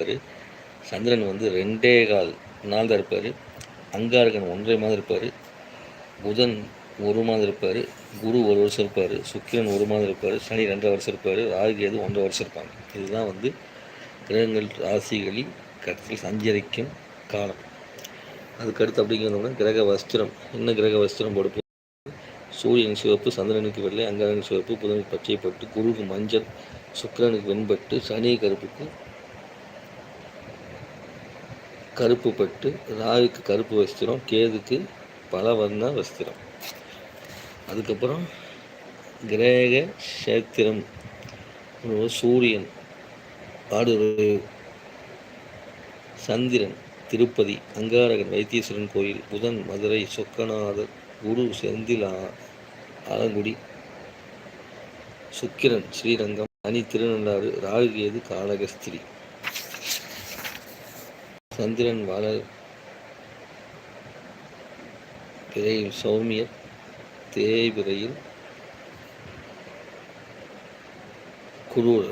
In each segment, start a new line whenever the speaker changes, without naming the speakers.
இருப்பார். சந்திரன் வந்து ரெண்டே கால் நாள் தான் இருப்பார். அங்காரகன் ஒன்றரை மாதம் இருப்பார். புதன் ஒரு மாதம் இருப்பார். குரு ஒரு வருஷம் இருப்பார். சுக்கிரன் ஒரு மாதம் இருப்பார். சனி ரெண்டரை வருஷம் இருப்பார். ராகு ஒன்றரை வருஷம் இருப்பாங்க. இதுதான் வந்து கிரகங்கள் ராசிகளில் கருத்தில் சஞ்சரிக்கும் காலம். அதுக்கடுத்து அப்படிங்கிறதோட கிரக வஸ்திரம். என்ன கிரக வஸ்திரம் போடுப்போம் சூரியன் சிவப்பு சந்திரனுக்கு வெள்ளை அங்காரனுக்கு சிவப்பு புதனுக்கு பச்சை பட்டு குருவுக்கு மஞ்சள் சுக்கிரனுக்கு வெண்பட்டு சனி கருப்புக்கு கருப்பு பட்டு ராகுக்கு கருப்பு வஸ்திரம் கேதுக்கு பல வர்ண வஸ்திரம். அதுக்கப்புறம் கிரேக சேத்திரம் சூரியன் ஆடுறது சந்திரன் திருப்பதி அங்காரகன் வைத்தீஸ்வரன் கோயில் புதன் மதுரை சொக்கநாதர் குரு செந்தில் ஆ- ஆலங்குடி சுக்கிரன் ஸ்ரீரங்கம் அணி திருநள்ளாறு ராகுகேது காளகஸ்திரி சந்திரன் வள பிறையில் சௌமியர் தேய்பிறையில் குரூர்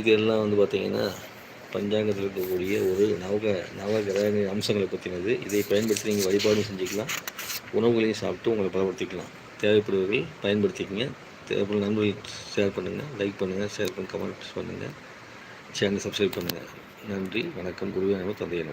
இதெல்லாம் வந்து பார்த்தீங்கன்னா பஞ்சாங்கத்தில் இருக்கக்கூடிய ஒரு நவக நவ கிரக அம்சங்களை பற்றினது இதை பயன்படுத்தி நீங்கள் வழிபாடும் செஞ்சுக்கலாம். உணவுகளையும் சாப்பிட்டு உங்களை பலப்படுத்திக்கலாம். தேவைப்படுவதை பயன்படுத்திக்கங்க. தேவைப்படும் நண்பர்கள் ஷேர் பண்ணுங்கள் லைக் பண்ணுங்கள் ஷேர் பண்ணி கமெண்ட்ஸ் பண்ணுங்கள் சேனல் சப்ஸ்கிரைப் பண்ணுங்கள் நன்றி வணக்கம் குருவே நம்ம தந்தைய